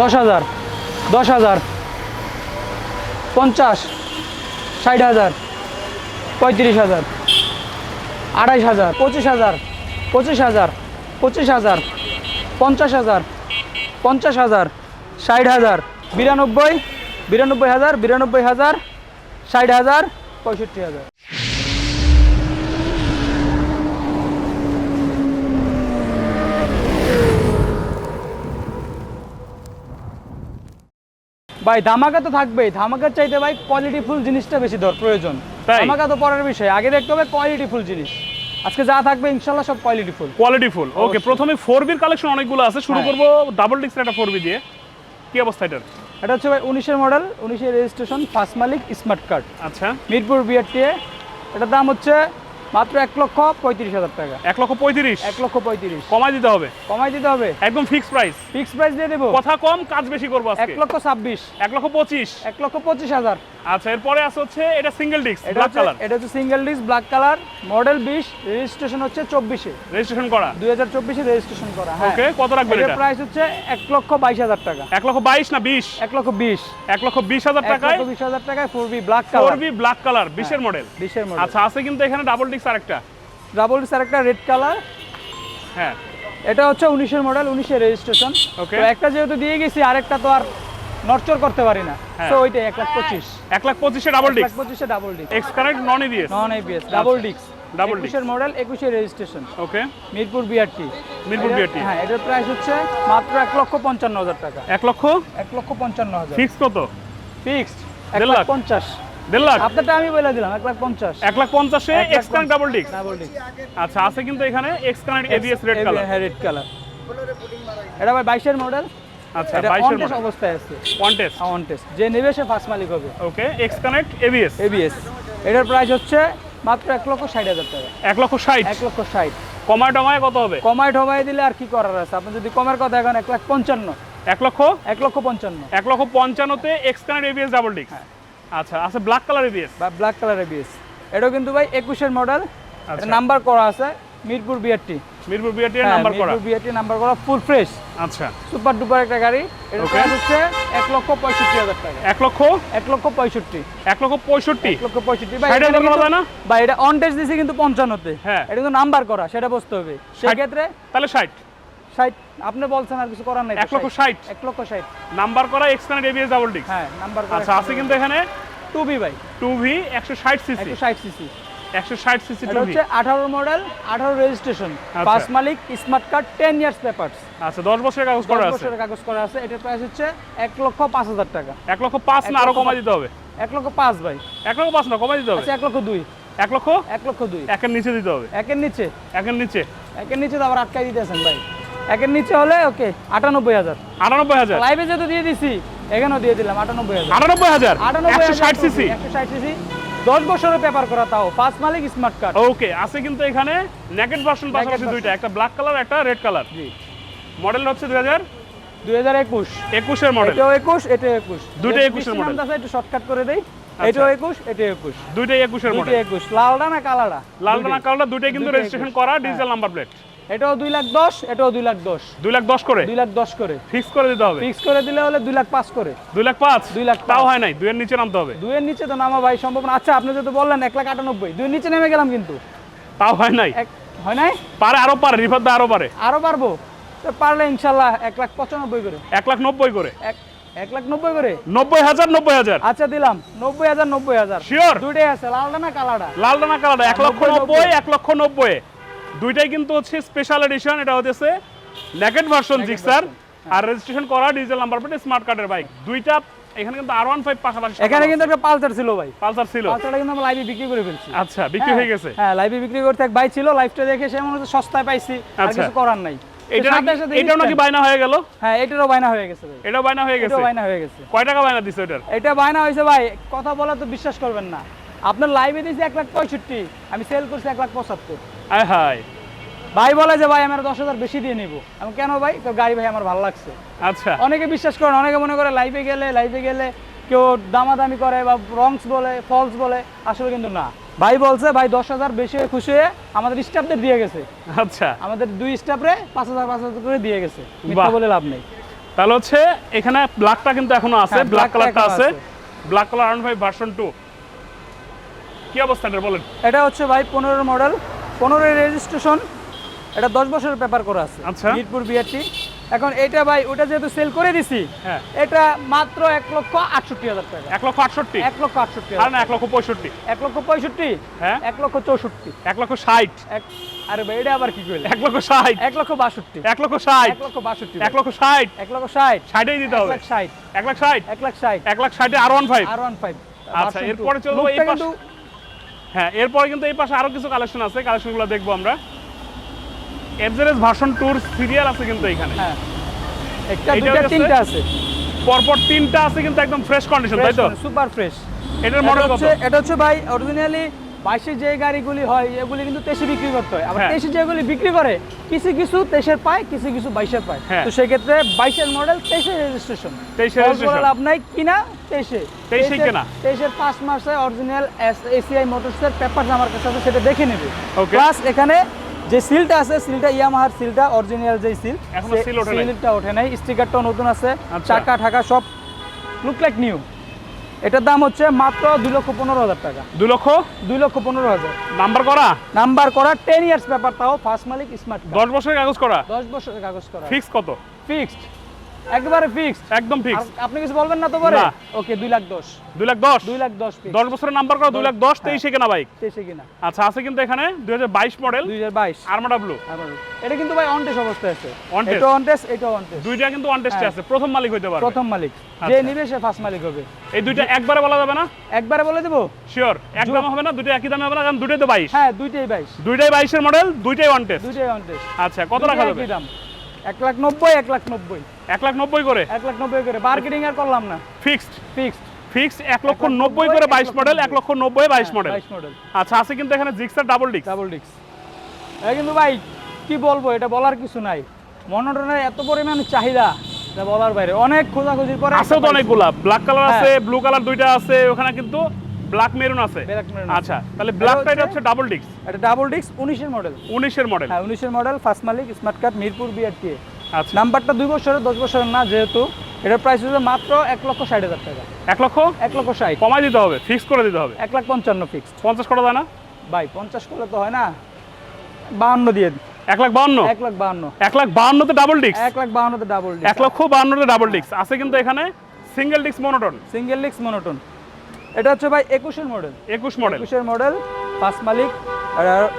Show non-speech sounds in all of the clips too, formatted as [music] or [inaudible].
দশ হাজার দশ হাজার, পঞ্চাশ, ষাট হাজার, পঁয়ত্রিশ হাজার, আড়াইশ হাজার, পঁচিশ হাজার পঁচিশ হাজার পঁচিশ হাজার, পঞ্চাশ হাজার পঞ্চাশ হাজার, ষাট হাজার, বিরানব্বই বিরানব্বই হাজার বিরানব্বই হাজার, ষাট হাজার, পঁয়ষট্টি হাজার। ভাই ধামাকা তো থাকবেই। ধামাকার চাইতে ভাই কোয়ালিটি ফুল জিনিসটা বেশি দর প্রয়োজন? ধামাকা তো পরের বিষয়। আগে দেখতে হবে কোয়ালিটি ফুল জিনিস। আজকে যা থাকবে ইনশাল্লাহ সব কোয়ালিটি ফুল কোয়ালিটি ফুল ওকে প্রথমে ফোর বির কালেকশন অনেকগুলো আছে। শুরু। করব ডাবল ডিক্সের একটা ফোর বি দিয়ে। কি অবস্থা এটার? এটা হচ্ছে ভাই উনিশের মডেল উনিশের রেজিস্ট্রেশন ফার্স্ট মালিক স্মার্ট কার্ড আচ্ছা। মিরপুর বিআরটিএ এটার দাম হচ্ছে মাত্র এক লক্ষ পঁয়ত্রিশ হাজার টাকা এক লক্ষ পঁয়ত্রিশ এক লক্ষ পঁয়ত্রিশ কমাই দিতে হবে কমাই দিতে হবে একদম ফিক্স প্রাইস ফিক্স প্রাইস দিয়ে দেবো কথা কম কাজ বেশি করব এক লক্ষ ছাব্বিশ এক লক্ষ পঁচিশ এক লক্ষ পঁচিশ হাজার আচ্ছা এরপরে আছে হচ্ছে এটা সিঙ্গেল ডিস্ক ব্ল্যাক কালার এটা হচ্ছে single disc black colour model বিশ রেজিস্ট্রেশন হচ্ছে চব্বিশে রেজিস্ট্রেশন করা দুই হাজার চব্বিশে রেজিস্ট্রেশন করা হ্যাঁ ওকে কত রাখবেন এটা প্রাইস হচ্ছে এক লক্ষ বাইশ হাজার টাকা এক লক্ষ বাইশ না বিশ এক লক্ষ বিশ এক লক্ষ বিশ হাজার টাকায় বিশ হাজার টাকায় four B black four colour B black colour বিশের মডেল বিশের মডেল আচ্ছা আছে কিন্তু এখানে ডাবল ডিস্ক আরেকটা ডাবল স্যার একটা রেড কালার হ্যাঁ। এটা হচ্ছে উনিশের মডেল উনিশের রেজিস্ট্রেশন. তো একটা যেহেতু দিয়ে গেছি আরেকটা তো আর নরচর করতে পারি না। হ্যাঁ। তো ওইটাই এক লাখ পঁচিশ। এক লাখ পঁচিশে ডাবল এক পঁচিশে double disc X current non ABS non ABS double Double disc। একুশের মডেল একুশের registration okay Mirpur BRT Mirpur BRT হ্যাঁ এটার প্রাইস হচ্ছে মাত্র এক লক্ষ পঞ্চান্ন হাজার টাকা। এক লক্ষ? এক লক্ষ পঞ্চান্ন হাজার। ফিক্স কত? ফিক্সড এক লাখ? পঞ্চাশ। দেড় লাখ? আপনারটা আমি বলে দিলাম এক লাখ পঞ্চাশ। এক লাখ পঞ্চাশে X current double disc double disc আচ্ছা আছে কিন্তু এখানে X current ABS red colour হ্যাঁ রেড কালার এটা ভাই বাইশের মডেল আচ্ছা বাইশের মডেল অবস্থায় আছে। অনটেস্ট যে নেবে সে ফার্স্ট মালিক হবে। Okay X connect ABS ABS এটার প্রাইস হচ্ছে মাত্র এক লক্ষ ষাট হাজার টাকা। এক লক্ষ ষাট? এক লক্ষ ষাট। কমায় টমায় কত হবে? কমায় ঠমায় দিলে আর কি করার আছে? আপনি যদি কমের কথা এখন এক লাখ পঞ্চান্ন। এক লক্ষ? এক লক্ষ পঞ্চান্ন। এক লক্ষ পঞ্চান্নতে X connect ABS double disc হ্যাঁ। আচ্ছা আছে ব্ল্যাক কালার এবিএস বা ব্ল্যাক কালার এবিএস এটাও কিন্তু ভাই একুশের মডেল আচ্ছা। নাম্বার করা আছে Mirpur BRT Mirpur BRT number করা। মিরপুর বিআরটি নাম্বার করা ফুল ফ্রেশ আচ্ছা। সুপার ডুপার একটা গাড়ি। Okay. প্রাইস হচ্ছে এক লক্ষ পঁয়ষট্টি হাজার টাকা। এক লক্ষ? এক লক্ষ পঁয়ষট্টি। এক লক্ষ পঁয়ষট্টি? এক লক্ষ পঁয়ষট্টি। ভাই বলা যায় না? ভাই এটা অন টেস্ট দিছে কিন্তু পঞ্চান্নতে। হ্যাঁ। এটা কিন্তু নাম্বার করা সেটা বুঝতে হবে। সেক্ষেত্রে তাহলে ষাট ষাট আপনি বলছেন আর কিছু করার নাই এক লক্ষ ষাট। ষাট। এক লক্ষ ষাট। নাম্বার করা এক্স এবিএস ডাবল ডিস্ক হ্যাঁ নাম্বার আচ্ছা আছে কিন্তু এখানে? টু বি ভাই। টু ভি একশো ষাট সিসি একশো ষাট সিসি একশো ষাট সিসি এটা হচ্ছে আঠারো মডেল আঠারো রেজিস্ট্রেশন ফার্স্ট মালিক smart card ten years papers আচ্ছা দশ বছরের কাগজ করা আছে। বছরের কাগজ করা আছে। এটার প্রাইস হচ্ছে এক লক্ষ পাঁচ হাজার টাকা। এক লক্ষ পাঁচ না আরও কমাই দিতে হবে। এক লক্ষ পাঁচ ভাই। এক লক্ষ পাঁচ না কমাই দিতে হবে। আচ্ছা এক লক্ষ দুই। এক লক্ষ? এক লক্ষ দুই। একের নিচে দিতে হবে। একের নিচে। একের নিচে। একের নিচে তো আবার আটকাই দিতেছেন ভাই। একের নিচে হলে ওকে আটানব্বই হাজার। আটানব্বই হাজার? লাইভে যেহেতু দিয়ে দিছি এখানেও দিয়ে দিলাম আটানব্বই হাজার। আটানব্বই হাজার? আটানব্বই ষাট সিসি? একশো ষাট সিসি। দশ বছরের পেপার করা তাও পাঁচ মালিক স্মার্ট কার্ড ওকে আছে কিন্তু এখানে নেকেট ভার্সন পাশাপাশি দুইটা একটা ব্ল্যাক কালার একটা রেড কালার জি। মডেল হচ্ছে দুই হাজার? দুই হাজার একুশ। একুশের মডেল এটাও একুশ এটাও একুশ। 21 বৃষ্টির আছে, একটু শর্টকাট করে দেই। এটাও একুশ এটাও একুশ। দুইটাই একুশের মডেল একুশ। লালটা না কালাটা লাল দানা কালার দুইটাই কিন্তু রেজিস্ট্রেশন করা ডিজিটাল নাম্বার প্লেট এটাও দুই লাখ দশ এটাও দুই লাখ দশ। দুই লাখ দশ করে? দুই লাখ দশ করে। ফিক্স করে দিতে হবে? ফিক্স করে দিলে হলে দুই লাখ পাঁচ করে। দুই লাখ পাঁচ? দুই লাখ তাও হয় নাই দুইয়ের নিচে নামতে হবে? দুইয়ের নিচে তো নামা ভাই সম্ভব না। আচ্ছা আপনি যেহেতু বললেন এক লাখ আটানব্বই দুইয়ের নিচে নেমে গেলাম কিন্তু। তাও হয় নাই? হয় নাই? পারে আরও পারে রিফাত দা আরও পারে। আরও পারব? তো পারলে ইনশাল্লাহ এক লাখ পঁচানব্বই করে। এক লাখ নব্বই করে? এক এক লাখ নব্বই করে? নব্বই হাজার নব্বই হাজার? আচ্ছা দিলাম। নব্বই হাজার নব্বই হাজার। শিওর দুইটাই আছে লালটা না কালাটা লাল দানা কালার এক লক্ষ নব্বই। এক লক্ষ নব্বই। দুইটাই কিন্তু হচ্ছে স্পেশাল এডিশন এটা হচ্ছে নেকেট ভার্সন জিক্সার আর রেজিস্ট্রেশন করা ডিজিটাল নাম্বার প্লেট স্মার্ট কার্ডের বাইক দুইটা এখানে কিন্তু আর ওয়ান ফাইভ পাশাপাশি এখানে কিন্তু একটা পালসার ছিল ভাই। পালসার ছিল। পালসারটা কিন্তু আমরা লাইভে বিক্রি করে ফেলছি। আচ্ছা বিক্রি হয়ে গেছে। হ্যাঁ লাইভে বিক্রি করতে এক ভাই ছিল লাইভটা দেখে সে মনে হচ্ছে সস্তায় পাইছি আর আচ্ছা। কিছু করার নাই। এটা এটাও নাকি বায়না হয়ে গেল? হ্যাঁ এটারও বায়না হয়ে গেছে ভাই। এটাও বায়না হয়ে গেছে? এটাও বায়না হয়ে গেছে। কয় টাকা বায়না দিছে ওটার এটা বায়না হয়েছে ভাই কথা বলা তো বিশ্বাস করবেন না। আপনার লাইভে দিয়েছি এক লাখ পঁয়ষট্টি আমি সেল করছি এক লাখ পঁচাত্তর। আয় হায়। ভাই বলে যে ভাই আমার দশ হাজার বেশি দিয়ে নিবো। আমি কেন ভাই? তো গাড়ি ভাই আমার ভালো লাগছে। আচ্ছা। অনেকে বিশ্বাস করেন অনেকে মনে করে লাইভে গেলে লাইভে গেলে কেউ দামাদামি করে বা রংস বলে ফলস বলে আসলে কিন্তু না। ভাই বলছে ভাই দশ হাজার বেশি হয়ে খুশি হয়ে আমাদের স্টাফদের দিয়ে গেছে। আচ্ছা। আমাদের দুই স্টাফরে পাঁচ হাজার পাঁচ হাজার করে দিয়ে গেছে। মিথ্যা বলে লাভ নেই। তাহলে হচ্ছে এখানে ব্ল্যাকটা কিন্তু এখনও আছে ব্ল্যাক কালারটা আছে। ব্ল্যাক কালার আরন ফাইভ ভার্সন টু কি অবস্থা এটা বলেন? এটা হচ্ছে ভাই পনেরো মডেল পনেরোর রেজিস্ট্রেশন এটা দশ বছরের পেপার করা আছে আচ্ছা। মিরপুর বিআরটি এখন এটা ভাই ওটা যেহেতু সেল করে দিছি হ্যাঁ এটা মাত্র এক লক্ষ আটষট্টি হাজার টাকা এক লক্ষ আটষট্টি এক লক্ষ আটষট্টি না এক লক্ষ পঁয়ষট্টি এক লক্ষ পঁয়ষট্টি হ্যাঁ এক লক্ষ চৌষট্টি এক লক্ষ ষাট এক আরে ভাই এটা আবার কি কইলে এক লক্ষ ষাট এক লক্ষ বাষট্টি এক লক্ষ ষাট এক লক্ষ বাষট্টি এক লক্ষ ষাট এক লক্ষ ষাট ষাটেই দিতে হবে ষাট এক লাখ ষাট এক লাখ ষাট এক লাখ ষাটে আর ওয়ান ফাইভ আর ওয়ান ফাইভ আচ্ছা, এরপরে চলবো এই পাশে। হ্যাঁ এরপরে কিন্তু এই পাশে আরও কিছু কালেকশন আছে কালেকশনগুলো দেখব আমরা। এফজেডএস ভার্সন টুর সিরিয়াল আছে কিন্তু এখানে। হ্যাঁ একটা দুইটা তিনটা আছে। পরপর তিনটা আছে কিন্তু একদম ফ্রেশ কন্ডিশন তাই তো? সুপার ফ্রেশ এটার মডেল কত হচ্ছে এটা হচ্ছে ভাই অরিজিনালি বাইশে যে গাড়িগুলি হয় এগুলি কিন্তু তেইশে বিক্রি করতে হয় আবার হ্যাঁ। তেইশে যেগুলি বিক্রি করে কিছু কিছু তেইশের পায় কিছু কিছু বাইশের পায় হ্যাঁ। তো সেক্ষেত্রে বাইশের মডেল তেইশে রেজিস্ট্রেশন 23 এর registration। লাভ নাই কিনা তেইশে 23 এই কেনা। তেইশের পাঁচ মাসে অরিজিনাল এসিআই মোটরসের পেপার আমার কাছে আছে সেটা দেখে নেবে প্লাস এখানে যে সিলটা আছে সিলটা ইয়ামাহার সিলটা অরিজিনাল যে সিল। সিলটা ওঠে নাই স্টিকারটাও নতুন আছে আচ্ছা। চাকা ঠাকা সব লুক লাইক নিউ এটার দাম হচ্ছে মাত্র দুই লক্ষ পনেরো হাজার টাকা। দুই লক্ষ? দুই লক্ষ পনেরো হাজার। নাম্বার করা? নাম্বার করা টেন ইয়ার্স ব্যাপার তাও ফার্স্ট মালিক স্মার্ট দশ বছরের কাগজ করা? দশ বছরের কাগজ করা। ফিক্স কত? ফিক্সড একবারে ফিক্সড একদম ফিক্স আপনি কিছু বলবেন না তো পরে। ওকে দুই লাখ দশ। দুই লাখ দশ? দুই লাখ দশ দশ বছরের নাম্বার করা দুই লাখ দশ হ্যাঁ। তেইশে কেনা বাইক তেইশে কিনা। আচ্ছা আছে কিন্তু এখানে দুই হাজার বাইশ মডেল দুই হাজার বাইশ। আর্মাডা ব্লু এটা কিন্তু ভাই অনটেস অবস্থায় আছে। On test? এটা অনটেস এটা অনটেস দুইটা কিন্তু ওয়ান টেস্টে হ্যাঁ। আছে। প্রথম মালিক হইতে পারবে। প্রথম মালিক। যে আচ্ছা। নিবে সে ফার্স্ট মালিক হবে। এই দুইটা একবারে বলা যাবে না? একবারে বলে দেবো? শিওর এক জো- দামে হবে না দুটো একই দামে হবে না কারণ দুটোই তো বাইশ। হ্যাঁ দুইটাই বাইশ। দুইটাই বাইশের মডেল দুইটাই ওয়ান টেস্ট দুইটাই অনটেস আচ্ছা কত রাখা যাবে? দাম। এক লাখ নব্বই এক লাখ নব্বই। এক লাখ নব্বই করে? এক লাখ নব্বই করে। মার্কেটিং আর করলাম না। ফিক্সড ফিক্সড ফিক্সড এক লক্ষ নব্বই করে বাইশ মডেল এক লক্ষ নব্বই বাইশ মডেল বাইশ মডেল আচ্ছা আছে কিন্তু এখানে জিক্সার ডাবল ডিক্স ডাবল ডিক্স কিন্তু ভাই কি বলব এটা বলার কিছু নাই। মনোটনের এত পরিমাণ চাহিদা বলার বাইরে। অনেক খোঁজাখুঁজির পরে আছে তো অনেকগুলা। ব্ল্যাক কালার হ্যাঁ। আছে ব্লু কালার দুইটা আছে ওখানে কিন্তু। ব্ল্যাক মেরুন আছে? আচ্ছা তাহলে ব্ল্যাকটা এটা হচ্ছে ডাবল ডিক্স এটা ডাবল ডিক্স উনিশের মডেল উনিশের মডেল হ্যাঁ উনিশের মডেল ফার্স্ট মালিক স্মার্ট কার্ড মিরপুর বিআরটি আচ্ছা। নাম্বারটা দুই বছরের দশ বছরের না যেহেতু এটার প্রাইস হচ্ছে মাত্র এক লক্ষ ষাট হাজার টাকা। এক লক্ষ? এক লক্ষ ষাট। কমাই দিতে হবে ফিক্স করে দিতে হবে। এক লাখ পঞ্চান্ন ফিক্সড পঞ্চাশ করা যায় না? ভাই পঞ্চাশ করলে তো হয় না। বাহান্ন দিয়ে এক লাখ বাহান্ন? এক লাখ বাহান্ন। এক লাখ বাহান্নতে ডাবল ডিক্স এক লাখ বাহান্নতে ডাবল এক লক্ষ বাহান্নতে ডাবল ডিক্স আছে কিন্তু এখানে সিঙ্গেল ডিক্স মনোটন সিঙ্গেল লিক্স মনোটন এটা হচ্ছে ভাই একুশের মডেল একুশ মডেল একুশের মডেল ফার্স্ট মালিক।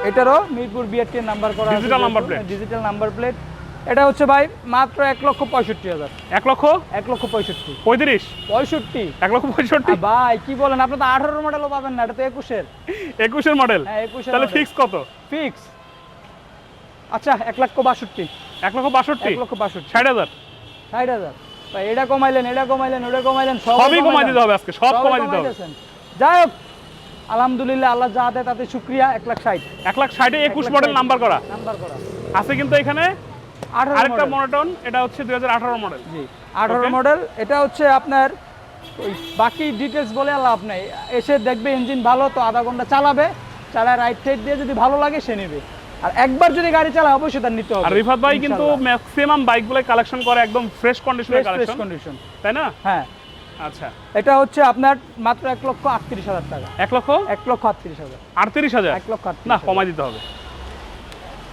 এটারও মিরপুর বিআরটির নাম্বার করা Digital number plate। Digital number plate এটা হচ্ছে ভাই মাত্র এক লক্ষ পঁয়ষট্টি হাজার। এক লক্ষ? এক লক্ষ পঁয়ষট্টি। পঁয়ত্রিশ? পঁয়ষট্টি? এক লক্ষ পঁয়ষট্টি? ভাই কি বলেন? আপনি তো আঠারো মডেলও পাবেন না এটা তো একুশের। একুশের মডেল হ্যাঁ একুশের তাহলে ফিক্স কত? ফিক্স আচ্ছা এক লক্ষ বাষট্টি। এক লক্ষ বাষট্টি? এক লক্ষ বাষট্টি। ষাট হাজার। ষাট হাজার। ভাই এটা কমাইলেন এটা কমাইলেন ওটা কমাইলেন সবই কমাই দিতে হবে আজকে সব কমাই দিতে হবে। যাই হোক আলহামদুলিল্লাহ আল্লাহ যা দেয় তাতে শুক্রিয়া এক লাখ ষাট। এক লাখ ষাটে একুশ মডেল নাম্বার করা। নাম্বার করা। আছে কিন্তু এখানে আরেকটা মনোটন এটা হচ্ছে দুই হাজার আঠারো মডেল জি আঠারো মডেল এটা হচ্ছে আপনার ওই বাকি ডিটেলস বলে আর লাভ নেই। এসে দেখবে ইঞ্জিন ভালো তো আধা ঘণ্টা চালাবে চালায় রাইট সাইড দিয়ে যদি ভালো লাগে সে নেবে। আর একবার যদি গাড়ি চালায় অবশ্যই তার নিতে হবে। আর রিফাত ভাই কিন্তু ম্যাক্সিমাম বাইকগুলো কালেকশন করে একদম ফ্রেশ কন্ডিশনের কালেকশন কন্ডিশন তাই না? হ্যাঁ। আচ্ছা। এটা হচ্ছে আপনার মাত্র এক লক্ষ আটত্রিশ হাজার টাকা। এক লক্ষ? এক লক্ষ আটত্রিশ হাজার। আটত্রিশ হাজার? এক লক্ষ না। কমাই দিতে হবে।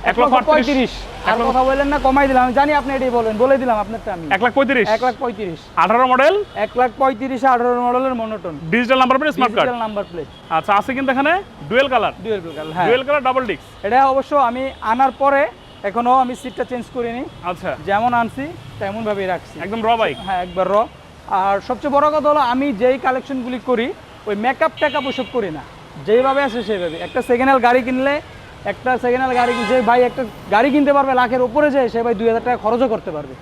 এক লক্ষ পঁয়ত্রিশ। আর এক লক্ষ- কথা বললেন না কমাই দিলাম আমি জানি আপনি এটাই বলে দিলাম আপনারটা আমি। এক লাখ পঁয়ত্রিশ। এক লাখ পঁয়ত্রিশ। আঠারো মডেল এক লাখ পঁয়ত্রিশ আঠারো মডেলের monotone digital number plate smart card digital number plate আচ্ছা আছে কিন্তু এখানে ডুয়েল কালার ডুয়েল কালার হ্যাঁ। ডুয়েল কালার ডাবল ডিক্স এটা অবশ্য আমি আনার পরে এখনও আমি সিটটা চেঞ্জ করিনি। আচ্ছা। যেমন আনছি তেমন ভাবেই রাখছি। একদম র বাইক হ্যাঁ একবার র আর সবচেয়ে বড় কথা হলো আমি যেই কালেকশনগুলি করি ওই মেকআপ টেকআপ ওসব করি না। যেইভাবে আছে সেইভাবে। একটা সেকেন্ড হ্যান্ড গাড়ি কিনলে একটা সেকেন্ড হ্যান্ড গাড়ি যে ভাই একটা গাড়ি কিনতে পারবে লাখের উপরে যায় সে ভাই দুই হাজার টাকা খরচও করতে পারবে।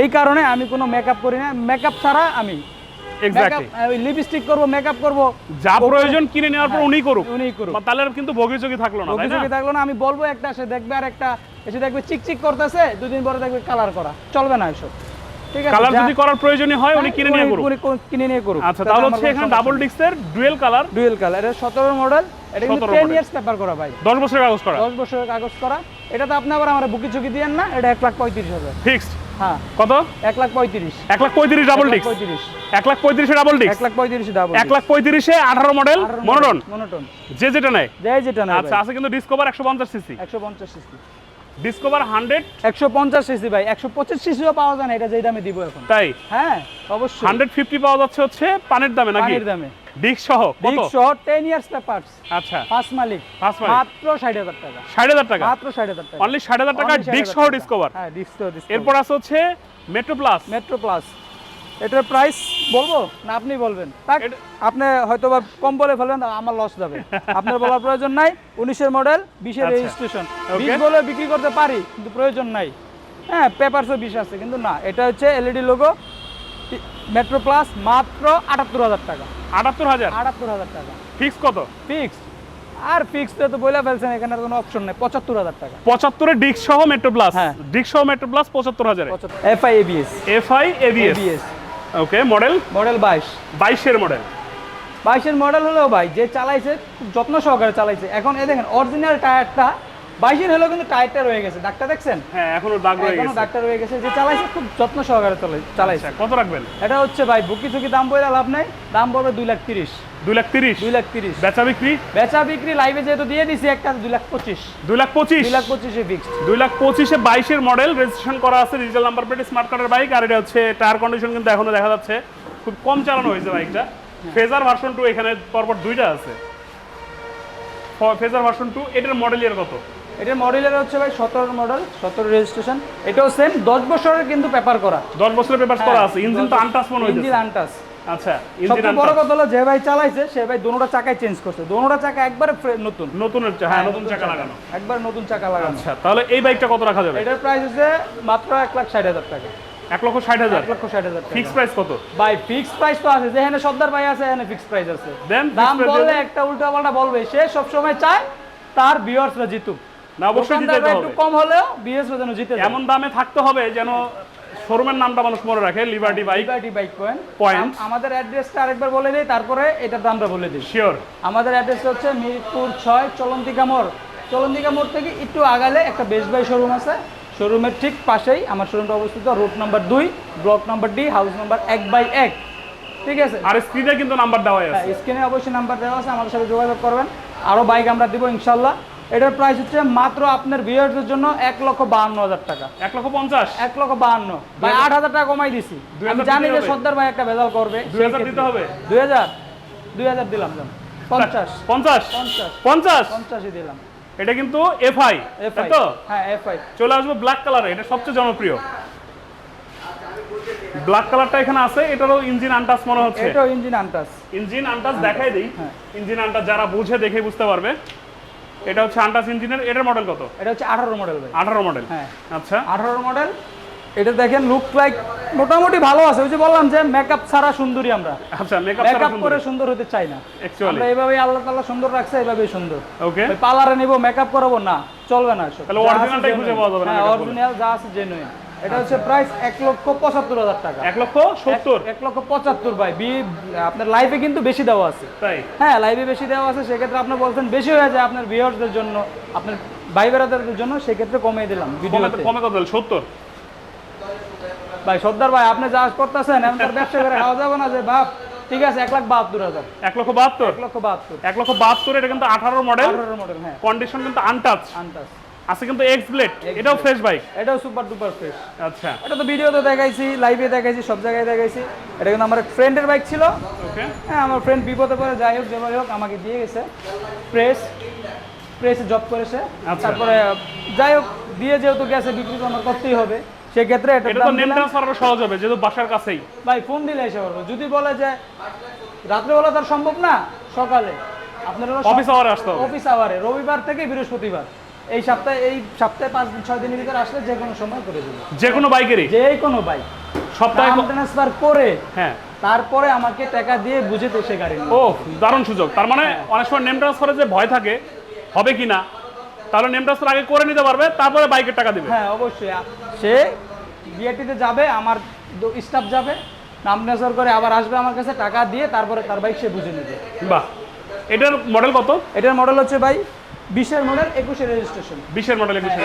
এই কারণে আমি কোনো মেকআপ করি না মেকআপ ছাড়া আমি। লিপস্টিক করব মেকআপ করব। যা প্রয়োজন কিনে নেওয়ার পর হ্যাঁ, উনি করুক। উনিই করুক। তাহলে কিন্তু ভোগীযোগী থাকল না থাকল না আমি বলব একটা সে দেখবে আর একটা এসে দেখবে চিকচিক করতেছে দুদিন পরে দেখবে কালার করা। চলবে না এসব। কালার যদি করার প্রয়োজনীয় হয় উনি হ্যাঁ, কিনে নিয়ে করুন কিনে নিয়ে করুক। আচ্ছা তাহলে হচ্ছে এখানে ডাবল ডিস্কের ডুয়েল কালার ডুয়েল কালার এটা সতেরো মডেল এটা কিন্তু 17 টেন model। ইয়ার্স পেপার করা ভাই। দশ বছরের কাগজ করা। দশ বছরের কাগজ করা। এটা তো আপনি আবার আমার বুকি চুকি দিয়েন না এটা এক লাখ পঁয়ত্রিশ হাজার ফিক্সড হ্যাঁ। কত? এক লাখ পঁয়ত্রিশ। এক লাখ পঁয়ত্রিশ ডাবল ডিস্ক পঁয়ত্রিশ। এক লাখ পঁয়ত্রিশে ডাবল এক ডিস্ক লাখ পঁয়ত্রিশ ডাবল এক লাখ পঁয়ত্রিশে আঠারো মডেল মনোটন মনোটন যে যেটা নেয়। যাই যেটা না আচ্ছা আছে কিন্তু ডিসকভার একশো পঞ্চাশ সিসি একশো পঞ্চাশ সিসি ডিসকভার হান্ড্রেড একশো পঞ্চাশ সিসি ভাই একশো পঁচিশ সিসিও পাওয়া যায় না এটা যেই দামে দিব এখন। তাই? হ্যাঁ অবশ্যই। হান্ড্রেড ফিফটি পাওয়া যাচ্ছে হচ্ছে পানের দামে নাকি? পানের দামে। ডিস্ক সহ ডিক সহ টেন ইয়ার্স পেপারস আচ্ছা। পাঁচ মালিক। পাঁচ মালিক। মাত্র ষাট হাজার টাকা। ষাট হাজার টাকা? মাত্র ষাট হাজার টাকা। অনলি ষাট হাজার টাকা Only 60,000 ডিস্ক সহ। ডিসকভার হ্যাঁ ডিস্ক সহ ডিস্ক এরপর আছে হচ্ছে মেট্রো প্লাস মেট্রো প্লাস এটার প্রাইস বলব না আপনি বলবেন? আপনি হয়তো বা কম বলে ফেলবেন আমার লস যাবে। আপনার বলার প্রয়োজন নাই উনিশের মডেল বিশের আচ্ছা। রেজিস্ট্রেশন বিশ বলে বিক্রি করতে পারি কিন্তু প্রয়োজন নাই। হ্যাঁ পেপারসও বিশ আছে কিন্তু না এটা হচ্ছে এলইডি লোগো মেট্রো প্লাস মাত্র আটাত্তর হাজার টাকা। আটাত্তর হাজার? আটাত্তর হাজার টাকা। ফিক্স কত? ফিক্সড আর ফিক্সড তো বলে ফেলছেন এখানে কোনো অপশন নেই পঁচাত্তর হাজার টাকা। পঁচাত্তরের ডিস্ক সহ মেট্রো প্লাস হ্যাঁ। ডিস্ক সহ মেট্রো প্লাস পঁচাত্তর হাজার? F I ABS F I ABS ABS okay model model বাইশ। বাইশের মডেল বাইশের মডেল হলেও ভাই যে চালাইছে খুব যত্ন সহকারে চালাইছে। এখন এই দেখেন অরিজিনাল টায়ারটা বাইশের হলেও কিন্তু টায়ারটা রয়ে গেছে। ডাক্তার দেখছেন? হ্যাঁ এখনও দাগ রয়ে এখনও গেছে। ডাক্তার রয়ে গেছে। যে চালাইছে খুব যত্ন সহকারে চালাইছে আচ্ছা কত রাখবেন? এটা হচ্ছে ভাই বুকি চুকি দাম বলে লাভ নাই। দাম পড়বে দুই লাখ তিরিশ। দুই লাখ তিরিশ? দুই লাখ তিরিশ। বেচা বিক্রি? বেচা বিক্রি লাইভে যেহেতু দিয়ে দিছি একটা দুই লাখ পঁচিশ। দুই লাখ পঁচিশ? দুই লাখ পঁচিশে ফিক্সড দুই লাখ পঁচিশে বাইশের মডেল রেজিস্ট্রেশন করা আছে ডিজিটাল নাম্বার প্লেট স্মার্ট কার্ডের বাইক আর এটা হচ্ছে টায়ার কন্ডিশন কিন্তু এখনও দেখা যাচ্ছে। খুব কম চালানো হয়েছে বাইকটা ফেজার ভার্সন টু এখানে পরপর দুইটা আছে। ফেজার ভার্সন টু এটার মডেল এর কত? এটার মডেলের হচ্ছে ভাই সতেরো মডেল সতেরো রেজিস্ট্রেশন এটাও সেম দশ বছরের কিন্তু পেপার করা। দশ বছরের পেপার করা আছে ইঞ্জিন তো আনটাচ মনে হয়েছে ইঞ্জিন আনটাস আচ্ছা সবচেয়ে বড় কথা হলো যে ভাই চালাইছে সে ভাই দোনোটা চেঞ্জ করছে। দোনোটা চাকা একবারে ফ্রে- নতুন। নতুনের হ্যাঁ নতুন চাকা লাগানো। একবার নতুন চাকা লাগানো। আচ্ছা তাহলে এই বাইকটা কত রাখা যাবে? এটার প্রাইস হচ্ছে মাত্র এক লাখ ষাট হাজার টাকা। এক লক্ষ ষাট হাজার? এক লক্ষ ষাট হাজার ফিক্স প্রাইস কত? ভাই ফিক্স প্রাইস তো আছে। যেখানে সর্দার ভাই আছে এখানে ফিক্স প্রাইস আছে। দেন দাম বললে একটা উল্টা পাল্টা বলবে। সে সবসময় চায় তার ভিউয়ার্সরা জিতুক। না অবশ্যই একটু হবে। কম হলেও বিএসরা যেন জিতে। এমন দামে থাকতে হবে যেন শোরুমের নামটা মানুষ মনে রাখে Liberty bike Liberty bike point Point. আমাদের অ্যাড্রেসটা আরেকবার বলে দিই তারপরে এটার দামটা বলে দিই। শিওর আমাদের অ্যাড্রেস হচ্ছে মিরপুর ছয় চলন্তিকা মোড়। চলন্তিকা মোড় থেকে একটু আগালে একটা বেস্ট বাই শোরুম আছে। শোরুমের ঠিক পাশেই আমার শোরুমটা অবস্থিত রোড নাম্বার দুই block number D house number এক বাই এক। ঠিক আছে? আর স্ক্রিনে কিন্তু নাম্বার দেওয়া আছে। স্ক্রিনে অবশ্যই নাম্বার দেওয়া আছে আমাদের সাথে যোগাযোগ করবেন। আরও বাইক আমরা দিব ইনশাল্লাহ। এটার প্রাইস হচ্ছে মাত্র আপনার ভিউয়ারদের জন্য এক লক্ষ বাহান্ন হাজার টাকা। এক লক্ষ পঞ্চাশ? এক লক্ষ বাহান্ন। ভাই আট হাজার টাকা কমাই দিছি। আমি জানি যে সর্দার ভাই একটা ভেজাল করবে। দুই হাজার দিতে হবে? দুই হাজার। দুই হাজার দিলাম। পঞ্চাশ। পঞ্চাশ? পঞ্চাশ। পঞ্চাশ? পঞ্চাশই দিলাম। এটা কিন্তু এফআই এফআই তো? হ্যাঁ এফআই চলে আসব ব্ল্যাক কালারে এটা সবচেয়ে জনপ্রিয়। ব্ল্যাক কালারটা এখানে আছে এটারও ইঞ্জিন আনটাস মনে হচ্ছে। এটাও ইঞ্জিন আনটাস ইঞ্জিন আনটাস দেখাই দেই। হ্যাঁ। ইঞ্জিন আনটাস যারা বুঝে দেখে বুঝতে পারবে। এটা হচ্ছে আন্ডাস ইঞ্জিনের এটার মডেল কত? এটা হচ্ছে আঠারো মডেল ভাই। আঠারো মডেল হ্যাঁ। আচ্ছা। আঠারো মডেল এটা দেখেন লুক লাইক মোটামুটি ভালো আছে। ওই যে বললাম যে মেকআপ ছাড়া সুন্দরী আমরা। আচ্ছা মেকআপ মেকআপ করে সুন্দর। হতে চাই না। আমরা এইভাবেই আল্লাহ তাআলা সুন্দর রাখছে এভাবেই সুন্দর। ওকে পার্লারে নিব মেকআপ করাবো না চলবে না তাহলে অরিজিনালটাই খুঁজে পাওয়া যাবে না হ্যাঁ। অরিজিনাল যা আছে জেনুইন এটা হচ্ছে প্রাইস এক লক্ষ পঁচাত্তর হাজার টাকা। এক লক্ষ সত্তর? এক- লক্ষ পঁচাত্তর ভাই বি আপনার লাইফে কিন্তু বেশি দেওয়া আছে। তাই? হ্যাঁ লাইভে বেশি দেওয়া আছে সেক্ষেত্রে আপনি বলছেন বেশি হয়ে যায় আপনার ভিউয়ার্সদের জন্য আপনার ভাই বেড়াদের জন্য সেক্ষেত্রে কমিয়ে দিলাম কমে ভিডিওতে কমে কত সত্তর? ভাই সর্দার ভাই আপনি যা করতেছেন এমন তার ব্যবসা করে খাওয়া যাবে না যে বাপ ঠিক আছে এক লাখ বাহাত্তর হাজার। এক লক্ষ বাহাত্তর? এক লক্ষ বাহাত্তর। এক লক্ষ বাহাত্তর এটা কিন্তু আঠারো মডেল আঠারো মডেল হ্যাঁ। কন্ডিশন কিন্তু আনটাচ আনটাস আছে কিন্তু এক্স ব্লেড এটাও ফ্রেশ বাইক এটাও সুপার ডুপার ফ্রেশ আচ্ছা। এটা তো ভিডিওতে দেখাইছি লাইভে দেখাইছি সব জায়গায় দেখাইছি। এটা কিন্তু আমার ফ্রেন্ডের বাইক ছিল। ওকে হ্যাঁ আমার ফ্রেন্ড বিপদে পড়ে যাই হোক যেভাবে হোক আমাকে দিয়ে গেছে। প্রেস প্রেসে জব করেছে। আচ্ছা। তারপরে যাই হোক দিয়ে যেহেতু গেছে বিক্রি তো আমার করতেই হবে। সেক্ষেত্রে এটা এটা তো নেম ট্রান্সফার সহজ হবে যেহেতু বাসার কাছেই। ভাই ফোন দিলে এসে পারব। যদি বলে যে রাত্রেবেলা তার সম্ভব না সকালে। আপনার অফিস আওয়ারে আসতে হবে। অফিস আওয়ারে রবিবার থেকে বৃহস্পতিবার। এই সপ্তাহে এই সপ্তাহে পাঁচ দিন ছয় দিনের ভিতরে আসলে যে কোনো সময় করে দেবে। যে কোনো বাইকেরই? যে কোনো বাইক। সপ্তাহে ট্রান্সফার করে হ্যাঁ। তারপরে আমাকে টাকা দিয়ে বুঝে তো সে গাড়ি ও দারুণ সুযোগ। তার মানে অনেক সময় নেম ট্রান্সফারে যে ভয় থাকে হবে কি না? তাহলে নেম ট্রান্সফার আগে করে নিতে পারবে তারপরে বাইকের টাকা দিবে। হ্যাঁ অবশ্যই। সে বিআরটিতে যাবে আমার স্টাফ যাবে নাম নেচার করে আবার আসবে আমার কাছে টাকা দিয়ে তারপরে তার বাইক সে বুঝে নেবে। বাহ। এটার মডেল কত? এটার মডেল হচ্ছে ভাই বিশের মডেল একুশে রেজিস্ট্রেশন বিশের মডেল একুশে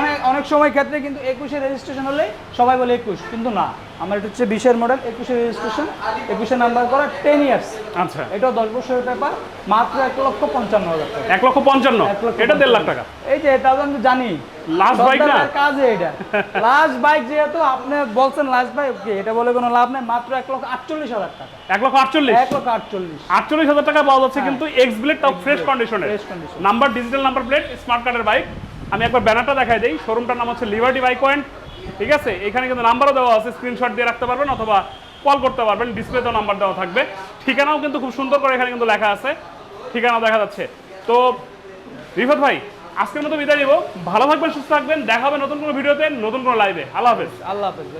অনেক অনেক সময় ক্ষেত্রে কিন্তু একুশে রেজিস্ট্রেশন হলে সবাই বলে একুশ কিন্তু না। আমার এটা হচ্ছে বিশের মডেল একুশে রেজিস্ট্রেশন একুশে নাম্বার করা টেন ইয়ার্স আচ্ছা। এটাও দশ বছরের ব্যাপার মাত্র এক লক্ষ পঞ্চান্ন হাজার টাকা। এক লক্ষ পঞ্চান্ন? এক লক্ষ এটা দেড় লাখ টাকা। এই যে এটা আমি জানি। সব bike না? কাজে এটা। [laughs] লাস্ট বাইক যেহেতু আপনি বলছেন লাস্ট বাইক ওকে এটা বলে কোনো লাভ নেই? মাত্র এক লক্ষ আটচল্লিশ হাজার টাকা। এক লক্ষ আটচল্লিশ? এক লক্ষ আটচল্লিশ। আটচল্লিশ হাজার টাকা পাওয়া যাচ্ছে কিন্তু এক্স ব্লেড টপ ফ্রেশ কন্ডিশনের fresh condition। Number digital number plate smart কার্ডের বাইক আমি একবার ব্যানারটা দেখাই দিই। শোরুমটার নাম হচ্ছে লিবার্টি বাইক পয়েন্ট ঠিক আছে? এখানে কিন্তু নাম্বারও দেওয়া আছে। স্ক্রিনশট দিয়ে রাখতে পারবেন অথবা কল করতে পারবেন। ডিসপ্লেতেও নাম্বার দেওয়া থাকবে। ঠিকানাও কিন্তু খুব সুন্দর করে এখানে কিন্তু লেখা আছে। ঠিকানাও দেখা যাচ্ছে। তো রিফত ভাই আজকের মতো বিদায় নিব। ভালো থাকবেন, সুস্থ থাকবেন। দেখাবেন নতুন কোনো ভিডিওতে, নতুন কোনো লাইভে আল্লাহ হাফেজ। আল্লাহ হাফেজ